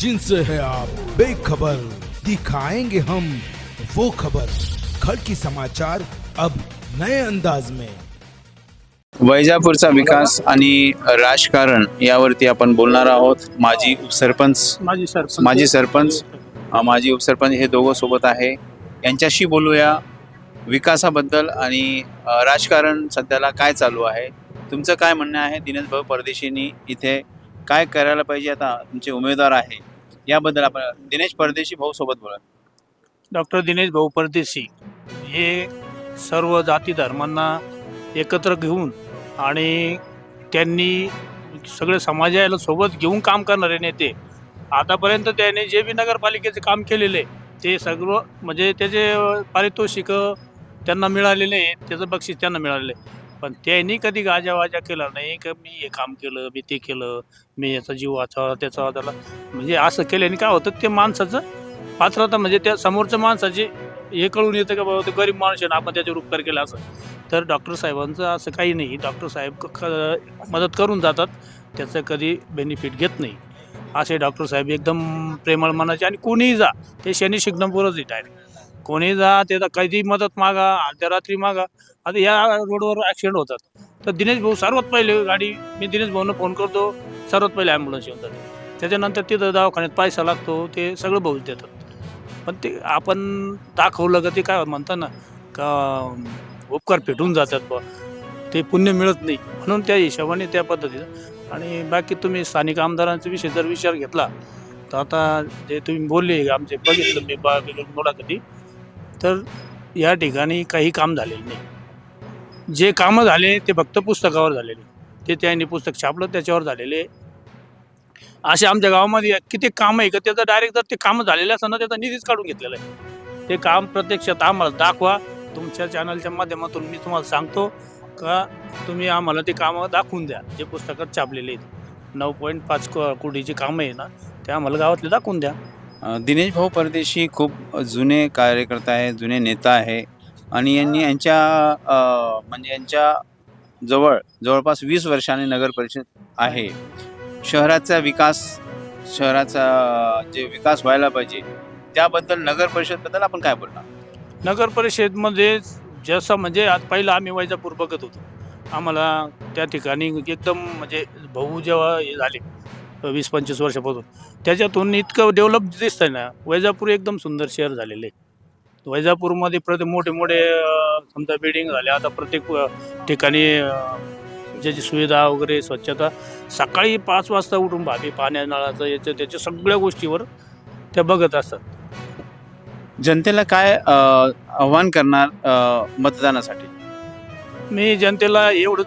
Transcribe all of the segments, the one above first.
जिनसे है आप। बेखबर दिखाएंगे हम वो खबर। खड़की समाचार अब नए अंदाज में। वैजापूरचा विकास आणि राजकारण यावरती आपण बोलणार आहोत. माजी उपसरपंच माझी सरपंच. माजी सरपंच अ, माजी उपसरपंच हे दोघं सोबत आहे. यांच्याशी बोलूया विकासाबद्दल आणि अ, राजकारण सध्याला काय चालू आहे. तुमचं काय म्हणणं आहे? दिनेश भाऊ परदेशींनी इथे काय करायला पाहिजे? आता तुमचे उमेदवार आहे. याबद्दल आपण दिनेश परदेशी भाऊ सोबत बोला डॉक्टर दिनेश भाऊ परदेशी हे सर्व जाती धर्मांना एकत्र घेऊन आणि त्यांनी सगळे समाजाला सोबत घेऊन काम करणारे नेते. आतापर्यंत त्याने जे बी नगरपालिकेचे काम केलेले ते सगळं म्हणजे त्याचे पारितोषिक त्यांना मिळालेले आहे त्याचं बक्षीस त्यांना मिळालेलं. आहे पण त्यांनी कधी गाजावाजा केला नाही का मी हे काम केलं मी ते केलं मी याचा जीव वाचावा त्याचा वाचावा म्हणजे असं केल्याने काय होतं ते माणसाचं पात्रता म्हणजे त्या समोरच्या माणसाचे हे कळून येतं का बाबा तो गरीब माणूस आहे ना आपण त्याच्यावर उपकार केला असं. तर डॉक्टर साहेबांचं असं काही नाही. डॉक्टर साहेब क- मदत करून जातात. त्याचं कधी बेनिफिट घेत नाही. असे डॉक्टर साहेब एकदम प्रेमळ मनाचे आणि कोणीही जा ते शनी शिग्नपूरच आहे डायरेक्ट कोणी जा त्याचा कधी मदत मागा अर्ध्या रात्री मागा. आता या रोडवर ॲक्सिडेंट होतात. तर दिनेश भाऊ सर्वात पहिले गाडी मी दिनेश भाऊनं फोन करतो. सर्वात पहिले ॲम्ब्युलन्स येऊन जाते. त्याच्यानंतर तिथं दवाखान्यात पैसा लागतो ते सगळं भाऊ देतात. पण ते आपण दाखवलं का ते काय म्हणतात ना का उपकार पेटून जातात बा ते पुण्य मिळत नाही. म्हणून त्या हिशोबाने त्या पद्धतीनं. आणि बाकी तुम्ही स्थानिक आमदारांचा विषय जर विचार घेतला तर आता जे तुम्ही बोलले आमचे बघितलं मी बा मुलाखती. तर या ठिकाणी काही काम झालेलं नाही. जे कामं झाले ते फक्त पुस्तकावर झालेले. ते त्यांनी पुस्तक छापलं त्याच्यावर झालेले. असे आमच्या गावामध्ये किती काम आहे का त्याचं डायरेक्ट जर ते कामं झालेलं असं ना त्याचा निधीच काढून घेतलेला आहे. ते काम प्रत्यक्षात आम्हाला दाखवा. तुमच्या चॅनलच्या माध्यमातून मी तुम्हाला सांगतो का तुम्ही आम्हाला ते कामं दाखवून द्या जे पुस्तकात छापलेले आहेत. नऊ पॉईंट पाच को- कोटीची कामं आहे ना ते आम्हाला गावातले दाखवून द्या. दिनेश भाऊ परदेशी खूप जुने कार्यकर्ता आहे जुने नेता आहे आणि यांनी यांच्या म्हणजे यांच्या जवळ जवळपास वीस वर्षांनी नगर परिषद आहे. शहराचा विकास शहराचा जे विकास व्हायला पाहिजे त्याबद्दल नगर परिषदबद्दल आपण काय बोलणार? नगर परिषदमध्ये जसं म्हणजे आज पहिलं आम्ही वैजापूर बघत होतो. आम्हाला त्या ठिकाणी एकदम म्हणजे भाऊ जेव्हा हे झाले वीस पंचवीस वर्षापासून. त्याच्यातून इतकं डेव्हलप दिसतंय ना वैजापूर एकदम सुंदर शहर झालेले आहे. वैजापूरमध्ये प्रत्येक मोठे मोठे समजा बिल्डिंग झाले. आता प्रत्येक ठिकाणी ज्याची सुविधा वगैरे स्वच्छता. सकाळी पाच वाजता उठून भाभी पाण्या नळाचं याचं त्याच्या सगळ्या गोष्टीवर त्या बघत असतात. जनतेला काय आव्हान करणार मतदानासाठी? मी जनतेला एवढं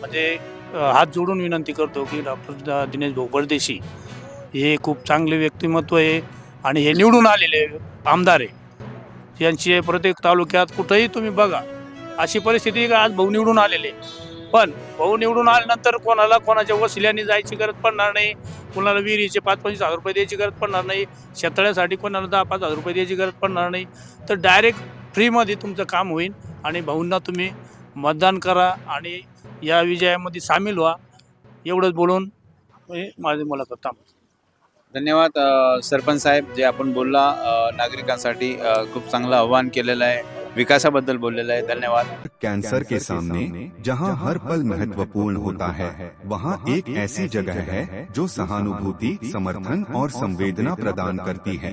म्हणजे हात जोडून विनंती करतो की डॉक्टर दिनेश भाऊ परदेशी हे खूप चांगले व्यक्तिमत्व आहे आणि हे निवडून आलेले आमदार आहे. यांची प्रत्येक तालुक्यात कुठंही तुम्ही बघा अशी परिस्थिती आहे का आज भाऊ निवडून आलेले पण भाऊ निवडून आल्यानंतर कोणाला कोणाच्या वसिल्याने जायची गरज पडणार नाही कोणाला विहिरीचे पाच पंचवीस हजार रुपये द्यायची गरज पडणार नाही शेतळ्यासाठी कोणाला दहा पाच हजार रुपये द्यायची गरज पडणार नाही. तर डायरेक्ट फ्रीमध्ये तुमचं काम होईल आणि भाऊंना तुम्ही मतदान करा आणि या विजयामध्ये सामील व्हा. एवढंच बोलून मी माझी मुलाखत थांबतो धन्यवाद अ, सरपंच साहेब जे आपण बोलला अ, नागरिकांसाठी अ, खूप चांगलं आव्हान केलेलं आहे विकासाबद्दल बोललेलं आहे. धन्यवाद. कैंसर के सामने जहां हर पल महत्त्वपूर्ण होता है वहां एक ऐसी जगह है जो सहानुभूति समर्थन और संवेदना प्रदान करती है।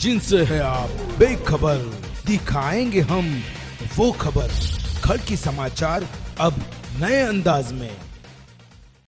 जिनसे है। आप बेखबर दिखाएंगे हम वो खबर। खड़ की समाचार अब नए अंदाज में।